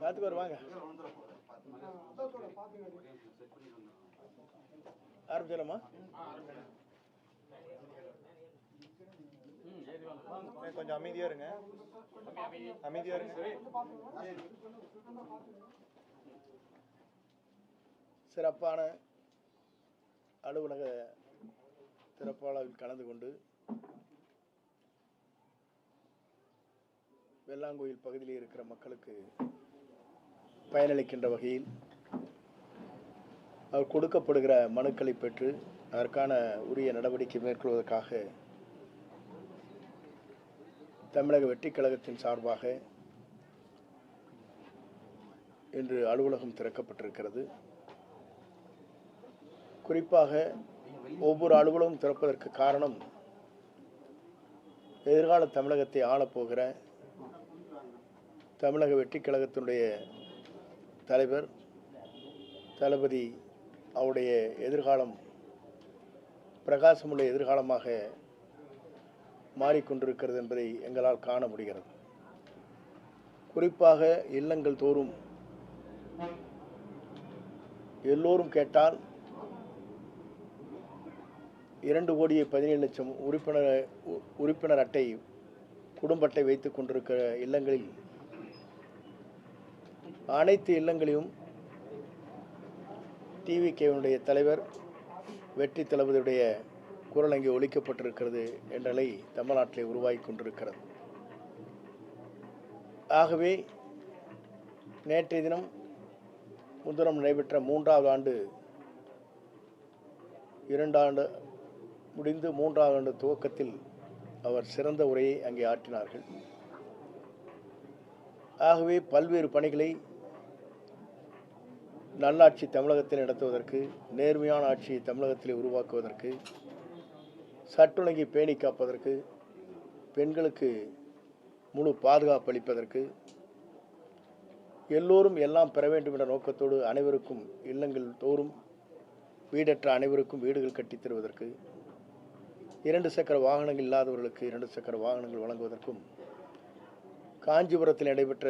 பார்த்துக்கு வருவாங்க. அதான் ஆரம்பிச்சிடலாமா? கொஞ்சம் அமைதியா இருங்க. அமைதியா இருங்க. சிறப்பான அலுவலக திறப்பாளர்கள் கலந்து கொண்டு வெள்ளாங்கோயில் பகுதியில் இருக்கிற மக்களுக்கு பயனளிக்கின்ற வகையில் அவர் கொடுக்கப்படுகிற மனுக்களை பெற்று அதற்கான உரிய நடவடிக்கை மேற்கொள்வதற்காக தமிழக வெற்றிக் கழகத்தின் சார்பாக இன்று அலுவலகம் திறக்கப்பட்டிருக்கிறது. குறிப்பாக ஒவ்வொரு அலுவலகம் திறப்பதற்கு காரணம் எதிர்கால தமிழகத்தை ஆளப்போகிற தமிழக வெற்றிக் கழகத்தினுடைய தலைவர் தளபதி அவருடைய எதிர்காலம் பிரகாசமுள்ள எதிர்காலமாக மாறிக்கொண்டிருக்கிறது என்பதை எங்களால் காண முடிகிறது. குறிப்பாக இல்லங்கள் தோறும் எல்லோரும் கேட்டால் இரண்டு கோடியே பதினேழு லட்சம் உறுப்பினர் உ- உறுப்பினர் அட்டை குடும்ப அட்டை வைத்துக் கொண்டிருக்கிற இல்லங்களில் அனைத்து இல்லங்களிலும் டிவிகேவினுடைய தலைவர் வெற்றி தளபதியுடைய குரல் அங்கே ஒழிக்கப்பட்டிருக்கிறது என்ற நிலை தமிழ்நாட்டிலே உருவாகி கொண்டிருக்கிறது. ஆகவே நேற்றைய தினம் முன்தினம் நடைபெற்ற மூன்றாவது ஆண்டு இரண்டாண்டு முடிந்து மூன்றாவது ஆண்டு துவக்கத்தில் அவர் சிறந்த உரையை அங்கே ஆற்றினார்கள். ஆகவே பல்வேறு பணிகளை நல்லாட்சி தமிழகத்தில் நடத்துவதற்கு நேர்மையான ஆட்சியை தமிழகத்தில் உருவாக்குவதற்கு சற்றுணங்கி பேணி காப்பதற்கு பெண்களுக்கு முழு பாதுகாப்பு அளிப்பதற்கு எல்லோரும் எல்லாம் பெற வேண்டும் என்ற நோக்கத்தோடு அனைவருக்கும் இல்லங்கள் தோறும் வீடற்ற அனைவருக்கும் வீடுகள் கட்டித் தருவதற்கு இரண்டு சக்கர வாகனங்கள் இல்லாதவர்களுக்கு இரண்டு சக்கர வாகனங்கள் வழங்குவதற்கும் காஞ்சிபுரத்தில் நடைபெற்ற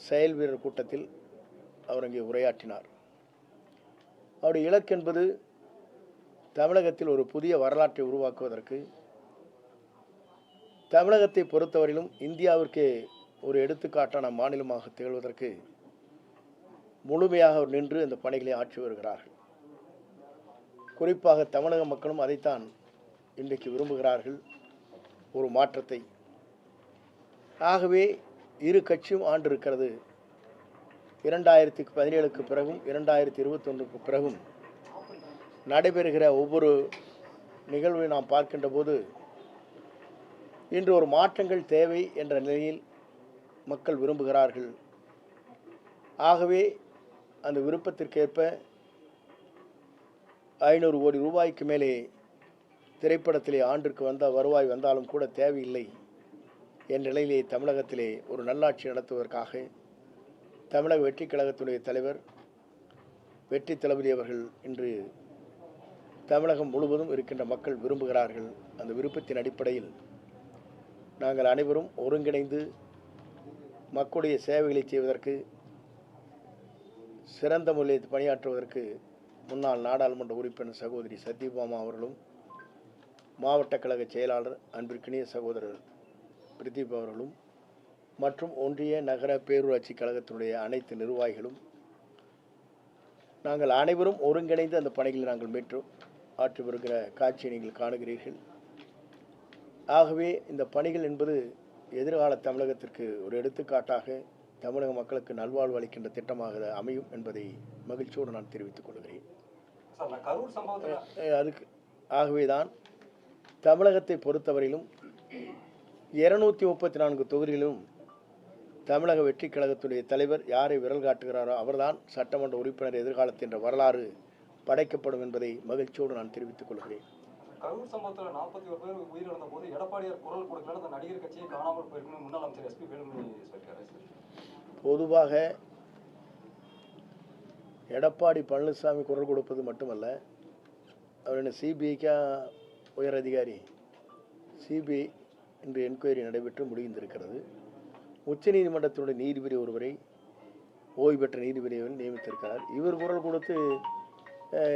செயல் வீரர் கூட்டத்தில் அவர் அங்கே உரையாற்றினார். அவருடைய இலக்கு என்பது தமிழகத்தில் ஒரு புதிய வரலாற்றை உருவாக்குவதற்கு தமிழகத்தை பொறுத்தவரையிலும் இந்தியாவிற்கே ஒரு எடுத்துக்காட்டான மாநிலமாக திகழ்வதற்கு முழுமையாக அவர் நின்று இந்த பணிகளை ஆற்றி வருகிறார்கள். குறிப்பாக தமிழக மக்களும் அதைத்தான் இன்றைக்கு விரும்புகிறார்கள். ஒரு மாற்றத்தை. ஆகவே இரு கட்சியும் ஆண்டு இருக்கிறது இரண்டாயிரத்தி பதினேழுக்கு பிறகும் இரண்டாயிரத்தி இருபத்தொன்றுக்கு பிறகும் நடைபெறுகிற ஒவ்வொரு நிகழ்வை நாம் பார்க்கின்ற போது இன்று ஒரு மாற்றங்கள் தேவை என்ற நிலையில் மக்கள் விரும்புகிறார்கள். ஆகவே அந்த விருப்பத்திற்கேற்ப ஐநூறு கோடி ரூபாய்க்கு மேலே திரைப்படத்திலே ஆண்டிற்கு வந்த வருவாய் வந்தாலும் கூட தேவையில்லை என்ற நிலையிலே தமிழகத்திலே ஒரு நல்லாட்சி நடத்துவதற்காக தமிழக வெற்றிக் கழகத்துடைய தலைவர் வெற்றி தளபதி அவர்கள் இன்று தமிழகம் முழுவதும் இருக்கின்ற மக்கள் விரும்புகிறார்கள். அந்த விருப்பத்தின் அடிப்படையில் நாங்கள் அனைவரும் ஒருங்கிணைந்து மக்களுடைய சேவைகளை செய்வதற்கு சிறந்த முறையில் பணியாற்றுவதற்கு முன்னாள் நாடாளுமன்ற உறுப்பினர் சகோதரி சத்யபாமா அவர்களும் மாவட்ட கழக செயலாளர் அன்பிற்கினிய சகோதரர் பிரதீப் அவர்களும் மற்றும் ஒன்றிய நகர பேரூராட்சி கழகத்தினுடைய அனைத்து நிர்வாகிகளும் நாங்கள் அனைவரும் ஒருங்கிணைந்து அந்த பணிகளை நாங்கள் மேற்று ஆற்றி வருகிற காட்சியை நீங்கள் காணுகிறீர்கள். ஆகவே இந்த பணிகள் என்பது எதிர்கால தமிழகத்திற்கு ஒரு எடுத்துக்காட்டாக தமிழக மக்களுக்கு நல்வாழ்வு அளிக்கின்ற திட்டமாக அமையும் என்பதை மகிழ்ச்சியோடு நான் தெரிவித்துக் கொள்கிறேன். அதுக்கு ஆகவே தான் தமிழகத்தை பொறுத்தவரையிலும் இருநூத்தி முப்பத்தி நான்கு தொகுதிகளிலும் தமிழக வெற்றி கழகத்துடைய தலைவர் யாரை விரல் காட்டுகிறாரோ அவர்தான் சட்டமன்ற உறுப்பினர் எதிர்காலத்தில் என்ற வரலாறு படைக்கப்படும் என்பதை மகிழ்ச்சியோடு நான் தெரிவித்துக் கொள்கிறேன். கரூர் சம்பவத்துல நாற்பத்தி ஒரு பேர் உயிரிழந்த போது எடப்பாடியார் குரல் கொடுக்கல அந்த நடிகர் கட்சியை காணாமல் போயிருக்குன்னு முன்னாள் அமைச்சர் எஸ்பி வேலுமணி சொல்லியிருக்காரு பொதுவாக எடப்பாடி பழனிசாமி குரல் கொடுப்பது மட்டுமல்ல அவர் என்ன சிபிஐக்கா உயர் அதிகாரி சிபிஐ இன்று என்கொயரி நடைபெற்று முடிந்திருக்கிறது. உச்சநீதிமன்றத்தினுடைய நீதிபதி ஒருவரை ஓய்வு பெற்ற நீதிபதி அவர் நியமித்திருக்கிறார். இவர் குரல் கொடுத்து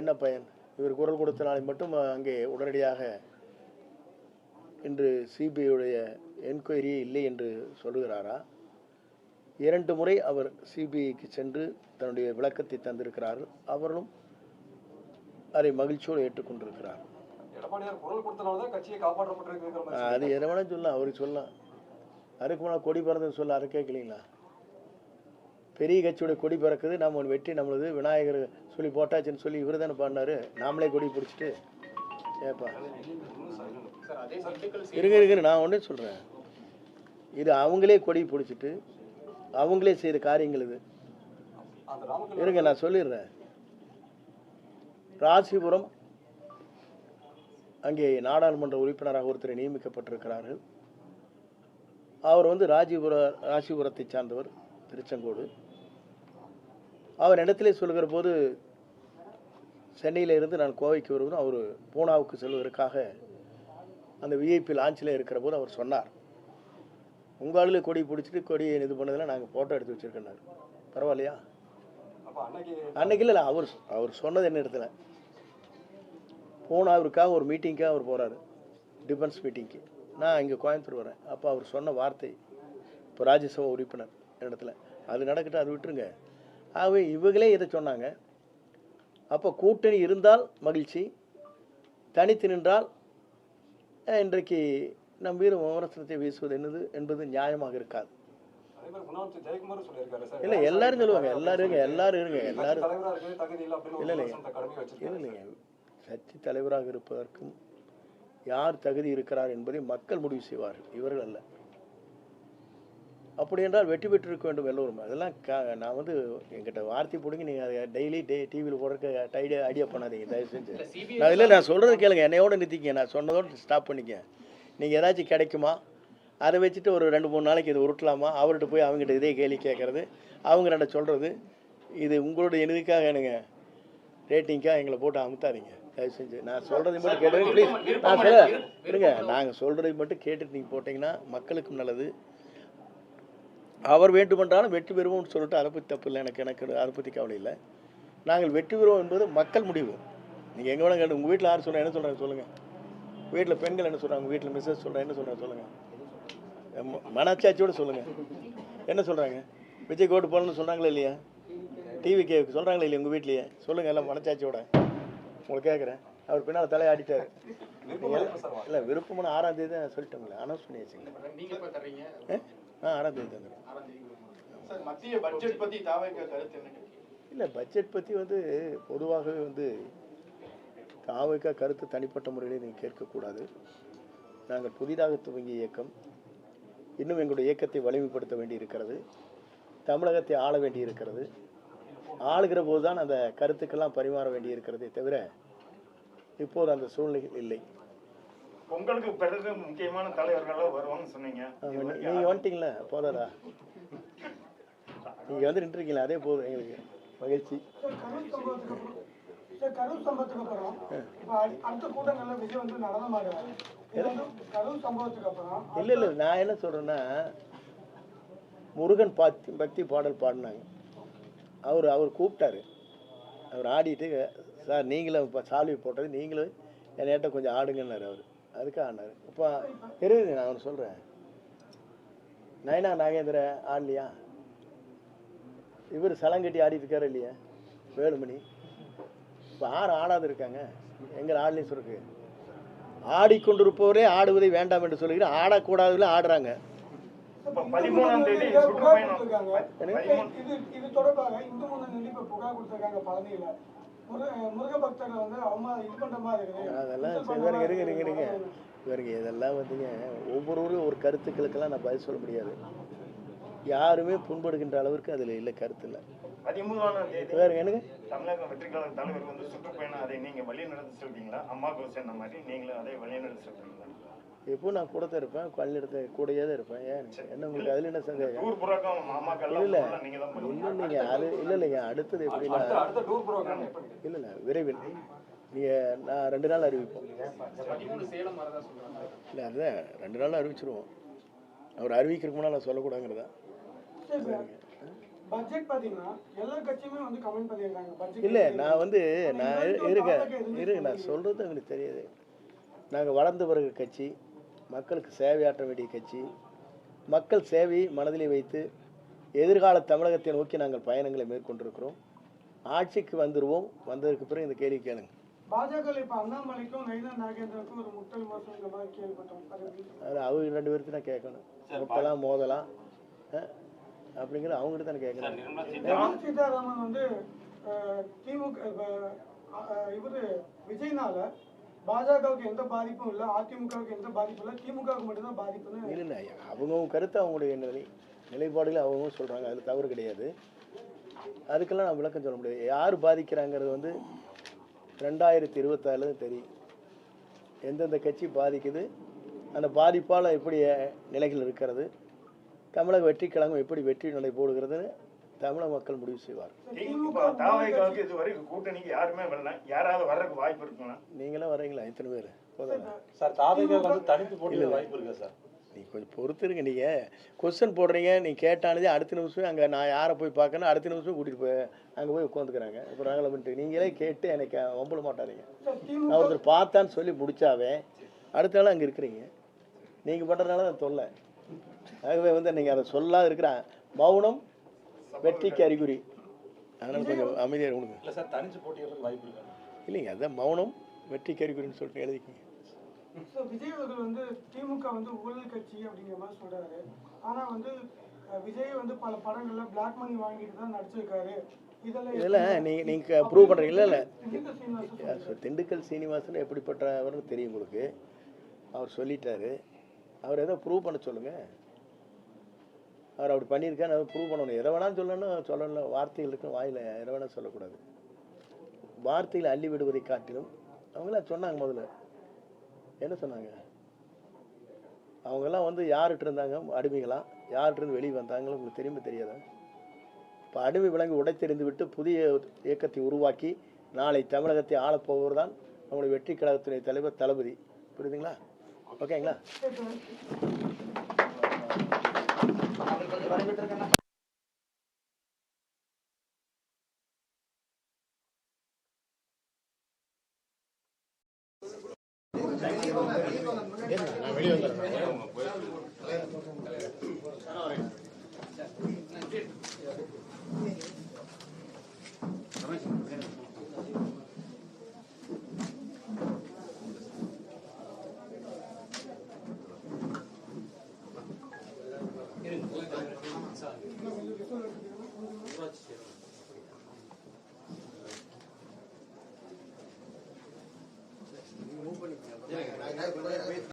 என்ன பயன்? இவர் குரல் கொடுத்தனாலே மட்டும் அங்கே உடனடியாக இன்று சிபிஐயுடைய என்கொயரியே இல்லை என்று சொல்லுகிறாரா? இரண்டு முறை அவர் சிபிஐக்கு சென்று தன்னுடைய விளக்கத்தை தந்திருக்கிறார்கள் அவர்களும் அதை மகிழ்ச்சியோடு ஏற்றுக்கொண்டிருக்கிறார். அது எதை வேணாலும் சொல்லலாம். அவருக்கு சொல்லலாம். அதுக்கு மேலே கொடி பறந்தது சொல்ல அதை கேட்கலீங்களா? பெரிய கட்சியோட கொடி பறக்குது நம்ம ஒன்று வெற்றி நம்மளது விநாயகர் சொல்லி போட்டாச்சுன்னு சொல்லி இவர் தானே பாடினாரு நாமளே கொடி பிடிச்சிட்டு. ஏப்பா. இருங்க இருங்க நான் ஒன்றே சொல்கிறேன் இது அவங்களே கொடி பிடிச்சிட்டு அவங்களே செய்த காரியங்கள் இது. இருங்க நான் சொல்லிடுறேன். ராசிபுரம் அங்கே நாடாளுமன்ற உறுப்பினராக ஒருத்தரை நியமிக்கப்பட்டிருக்கிறார்கள். அவர் வந்து ராஜிபுர ராசிபுரத்தை சார்ந்தவர் திருச்செங்கோடு. அவர் இடத்திலே சொல்கிற போது சென்னையிலிருந்து நான் கோவைக்கு வருவதும் அவர் பூனாவுக்கு செல்வதற்காக அந்த விஐபி லான்ச்சில் இருக்கிற போது அவர் சொன்னார். உங்கள் கொடி பிடிச்சிட்டு கொடியை இது பண்ணதில் நாங்கள் ஃபோட்டோ எடுத்து வச்சுருக்கேன்னாரு. பரவாயில்லையா? அன்னைக்கு அன்னைக்கு இல்லை அவர் அவர் சொன்னது என்ன இடத்துல? பூனாவிற்காக ஒரு மீட்டிங்க்காக அவர் போகிறாரு டிஃபென்ஸ் மீட்டிங்க்கு நான் இங்கே கோயம்புத்தூர் வரேன். அப்போ அவர் சொன்ன வார்த்தை இப்போ ராஜ்யசபா உறுப்பினர் இடத்துல அது நடக்கட்டும் அது விட்டுருங்க. ஆகவே இவங்களே இதை சொன்னாங்க? அப்போ கூட்டணி இருந்தால் மகிழ்ச்சி தனித்து நின்றால் இன்றைக்கு நம் வீர விமர்சனத்தை வீசுவது என்னது என்பது நியாயமாக இருக்காது. இல்லை எல்லாரும் சொல்லுவாங்க எல்லாரும் இருங்க எல்லாரும் இருங்க எல்லாரும். இல்லை இல்லைங்க கட்சி தலைவராக இருப்பதற்கும் யார் தகுதி இருக்கிறார் என்பதை மக்கள் முடிவு செய்வார்கள். இவர்கள் அல்ல. அப்படி என்றால் வெற்றி பெற்றிருக்க வேண்டும் எல்லோரும். அதெல்லாம் க- நான் வந்து என்கிட்ட வார்த்தை பிடிங்கி நீங்கள் அதை டெய்லி டே டிவியில் போடுறதுக்கு ஐடியா ஐடியா பண்ணாதீங்க. தயவு செஞ்சு நான் இல்லை நான் சொல்கிறது கேளுங்க. என்னையோட நிறுத்திக்க நான் சொன்னதோட ஸ்டாப் பண்ணிக்க நீங்கள் ஏதாச்சும் கிடைக்குமா? அதை வச்சுட்டு ஒரு ரெண்டு மூணு நாளைக்கு இது உருட்டலாமா? அவர்கிட்ட போய் அவங்ககிட்ட இதே கேள்வி கேட்குறது. அவங்க ரெண்ட சொல்கிறது இது உங்களுடைய இதுக்காக எனக்கு ரேட்டிங்காக எங்களை போட்டு அமுத்தாதீங்க. தயவு செஞ்சு நான் சொல்கிறதை மட்டும் கேட்டு ப்ளீஸ் நான் சொல்ல இருங்க நாங்கள் சொல்கிறதை மட்டும் கேட்டுட்டு நீங்கள் போட்டிங்கன்னா மக்களுக்கும் நல்லது. அவர் வேண்டுமென்றாலும் வெற்றி பெறுவோம்னு சொல்லிட்டு அதை பற்றி தப்பு இல்லை. எனக்கு எனக்கு அதை பற்றி கவலை இல்லை. நாங்கள் வெற்றி பெறுவோம் என்பது மக்கள் முடிவு. நீங்கள் எங்கே வேணா கேட்டு உங்கள் வீட்டில் யார் சொல்கிறேன் என்ன சொல்கிறாங்க சொல்லுங்கள் வீட்டில் பெண்கள் என்ன சொல்கிறாங்க உங்கள் வீட்டில் மிஸ்ஸஸ் சொல்கிறேன் என்ன சொல்கிறாங்க சொல்லுங்கள் மனச்சாட்சியோடு சொல்லுங்கள் என்ன சொல்கிறாங்க விஜய் கோட்டு போகணும்னு சொல்கிறாங்களா இல்லையா? டிவி கே சொல்கிறாங்களா இல்லையா உங்கள் வீட்லேயே? சொல்லுங்கள் எல்லாம் மனச்சாட்சியோட. உங்களுக்கு கேட்குறேன் அவர் பின்னால் தலையாடிட்டார். இல்லை விருப்பமான ஆறாம் தேதி தான் சொல்லிட்டோங்களே அனௌன்ஸ் பண்ணி வச்சுங்க நீங்க இப்ப தர்றீங்க? ஆ ஆறாம் தேதி தந்துடுறேன் இல்லை பட்ஜெட் பற்றி வந்து பொதுவாகவே வந்து தாவைக்கா கருத்து தனிப்பட்ட முறையில் நீங்கள் கேட்கக்கூடாது. நாங்கள் புதிதாக துவங்கிய இயக்கம் இன்னும் எங்களுடைய இயக்கத்தை வலிமைப்படுத்த வேண்டி இருக்கிறது தமிழகத்தை ஆள வேண்டி இருக்கிறது ஆளுகிற போது தான் அந்த கருத்துக்கெல்லாம் பரிமாற வேண்டி இருக்கிறதே தவிர இப்போது அந்த சூழ்நிலைகள் இல்லை. பொங்கலுக்கு பிறகு முக்கியமான தலைவர்கள் வருவாங்கன்னு சொன்னீங்க. நீங்கள் வந்துட்டீங்களா? போதாதா? நீங்கள் வந்து நின்றுருக்கீங்களா? அதே போதும் எங்களுக்கு மகிழ்ச்சி. கரூர் சம்பவத்துக்கு அப்புறம் அடுத்த கூட்டங்கள்ல விஜய் வந்து கரூர் சம்பவத்துக்கு அப்புறம் இல்லை இல்லை நான் என்ன சொல்கிறேன்னா முருகன் பாத்தி பக்தி பாடல் பாடினாங்க. அவர் அவர் கூப்பிட்டாரு. அவர் ஆடிட்டு சார் நீங்களும் இப்போ சால்வி போட்டது நீங்களும் என்னையிட்ட கொஞ்சம் ஆடுங்கன்னாரு அவர். அதுக்கு ஆனார் இப்போ இருக்குது நான் அவர் சொல்கிறேன் நயனா நாகேந்திர ஆடலையா? இவர் சலங்கட்டி ஆடிட்டு இருக்காரு இல்லையா? வேலுமணி. இப்போ ஆறு ஆடாது இருக்காங்க. எங்கள் ஆடலையும் சொல்லுக்கு ஆடிக்கொண்டிருப்பவரே ஆடுவதை வேண்டாம் என்று சொல்லுகிறேன் ஆடக்கூடாதுல ஆடுறாங்க. பதிமூணாம் தேதி. இது இது தொடர்பாக இந்து முன்னணி இப்ப புகார் கொடுத்திருக்காங்க பழனியில. முருக முருக பக்தர்களை வந்து அவமா இது பண்ற மாதிரி இருக்குது. அதெல்லாம் இருங்க இருங்க இருங்க இதெல்லாம் வந்துங்க ஒவ்வொருவரும் ஒரு கருத்துக்களுக்கெல்லாம் நான் பதில் சொல்ல முடியாது. யாருமே புண்படுகின்ற அளவிற்கு அதில் இல்லை கருத்து இல்லை. பதிமூணாம் தேதி வேறு என்னங்க? தமிழக வெற்றி கழக தலைவர் வந்து சுற்றுப்பயணம் அதை நீங்க வழி நடத்தி செல்வீங்களா அம்மாவுக்கு சேர்ந்த மாதிரி நீங்களும் அதை வழி நடத்தி செல்வீங்களா எப்போ நான் கூட தான் இருப்பேன். பள்ளியிடத்த கூடயே தான் இருப்பேன். ஏன்? என்ன உங்களுக்கு அதில் என்ன சந்தேகம்? இல்ல. நீங்க தான் இல்லை இல்லைங்க அது இல்லை இல்லைங்க அடுத்தது எப்படின்னா அடுத்த அடுத்த டூர் ப்ரோக்ராம் எப்ப இல்லை இல்லை விரைவில். நீங்கள் நான் ரெண்டு நாள் அறிவிப்போம். இல்லை அதுதான் ரெண்டு நாள் அறிவிச்சிருவோம். அவர் அறிவிக்கிறதுக்கு முன்னால் நான் சொல்லக்கூடாங்கிறதா சரி சார் பட்ஜெட் பாத்தீங்கன்னா எல்லா கட்சியுமே வந்து கமெண்ட் பண்ணியிருக்காங்க பட்ஜெட் இல்லை நான் வந்து நான் ஆனா, இரு- இது இருங்க நான் சொல்கிறது உங்களுக்கு தெரியாது. நாங்கள் வளர்ந்து வருகிற கட்சி. மக்களுக்கு சேவையாற்ற வேண்டிய கட்சி மக்கள் சேவையை மனதிலே வைத்து எதிர்கால தமிழகத்தை நோக்கி நாங்கள் பயணங்களை மேற்கொண்டிருக்கிறோம். ஆட்சிக்கு வந்துடுவோம் வந்ததுக்கு பிறகு இந்த கேள்வி கேளுங்க. பாஜக இப்ப அண்ணாமலைக்கும் நயினா நாகேந்திரனுக்கும் ஒரு முட்டல் இந்த மாதிரி கேள்விப்பட்டோம். அது அவங்க ரெண்டு பேருக்கு தான் கேட்கணும். முட்டலாம் மோதலாம் அஹ், அப்படிங்கிறது அவங்ககிட்ட தானே கேட்கணும். சீதாராமன் வந்து திமுக இவரு விஜய்னால பாஜகவுக்கு எந்த பாதிப்பும் இல்லை அதிமுகவுக்கு எந்த பாதிப்பும் இல்லை திமுகவுக்கு மட்டும்தான் பாதிப்புன்னு இல்லை இல்லை அவங்கவுங்க கருத்து அவங்களுடைய நிலை நிலைப்பாடுகள் அவங்கவுங்க சொல்கிறாங்க அதில் தவறு கிடையாது. அதுக்கெல்லாம் நான் விளக்கம் சொல்ல முடியாது. யார் பாதிக்கிறாங்கிறது வந்து ரெண்டாயிரத்தி இருபத்தாறு தெரியும். எந்தெந்த கட்சி பாதிக்குது அந்த பாதிப்பால் எப்படி நிலைகள் இருக்கிறது தமிழக வெற்றி கழகம் எப்படி வெற்றி நிலை போடுகிறதுன்னு தமிழக மக்கள் முடிவு செய்வார் கூட்டணிக்கு யாருமே வரல. யாராவது வர்றதுக்கு வாய்ப்பு இருக்குங்களா? நீங்களாம் வரீங்களா எத்தனை பேர்? சார் தாவேகா வந்து தனித்து வாய்ப்பு இருக்கா சார்? நீ கொஞ்சம் பொறுத்துருங்க நீங்கள் கொஸ்டின் போடுறீங்க நீ கேட்டானதே அடுத்த நிமிஷம் அங்கே நான் யாரை போய் பார்க்கணும் அடுத்த நிமிஷம் கூட்டிகிட்டு போய் அங்கே போய் உட்காந்துக்கிறாங்க இப்போ நாங்கள பண்ணிட்டு நீங்களே கேட்டு எனக்கு வம்பல மாட்டாதீங்க. நான் ஒருத்தர் பார்த்தான்னு சொல்லி முடிச்சாவே அடுத்த நாள் அங்கே இருக்கிறீங்க. நீங்கள் பண்ணுறதுனால தான் தொல்லை. ஆகவே வந்து நீங்கள் அதை சொல்லாத இருக்கிற மௌனம் வெற்றிக்கு அறிகுறி அதனால் கொஞ்சம் அமைதியாக கொடுங்க இல்ல சார் தனிச்சு போட்டியிடறதுக்கு வாய்ப்பு இருக்கா இல்லைங்க அதான் மௌனம் வெற்றிக்கு அறிகுறின்னு சொல்லிட்டு எழுதிக்கிங்க. சார், விஜய் அவர்கள் வந்து திமுக வந்து ஊழல் கட்சி அப்படிங்கிற மாதிரி சொல்றாரு. ஆனா வந்து விஜய் வந்து பல படங்கள்ல பிளாக் மணி வாங்கிட்டு தான் நடிச்சிருக்காரு. இதெல்லாம் நீங்கள் நீங்கள் ப்ரூவ் பண்ணுறீங்களா இல்லை திண்டுக்கல் சீனிவாசன் சொல்றாரு. ஸோ திண்டுக்கல் சீனிவாசன் எப்படிப்பட்டவர்னு தெரியும் உங்களுக்கு. அவர் சொல்லிட்டாரு. அவர் ஏதோ ப்ரூவ் பண்ண சொல்லுங்க. அவர் அப்படி பண்ணியிருக்கேன் அதை ப்ரூவ் பண்ணணும். எதை வேணாலும் சொல்லணும் சொல்லணும் வார்த்தைகள் இருக்கு வாயில் எதை வேணாலும் சொல்லக்கூடாது. வார்த்தையில் அள்ளி விடுவதை காட்டிலும் அவங்களாம் சொன்னாங்க முதல்ல. என்ன சொன்னாங்க? அவங்கெல்லாம் வந்து யார்கிட்ட இருந்தாங்க? அடிமைகளா? யார்கிட்டருந்து வெளியே வந்தாங்களோ உங்களுக்கு திரும்ப தெரியாதா? இப்போ அடிமை விலங்கு உடைத்தெறிந்து விட்டு புதிய இயக்கத்தை உருவாக்கி நாளை தமிழகத்தை ஆளப்போவர் தான் நம்முடைய வெற்றி கழகத்துடைய தலைவர் தளபதி. புரியுதுங்களா? ஓகேங்களா? बारे बेटर करना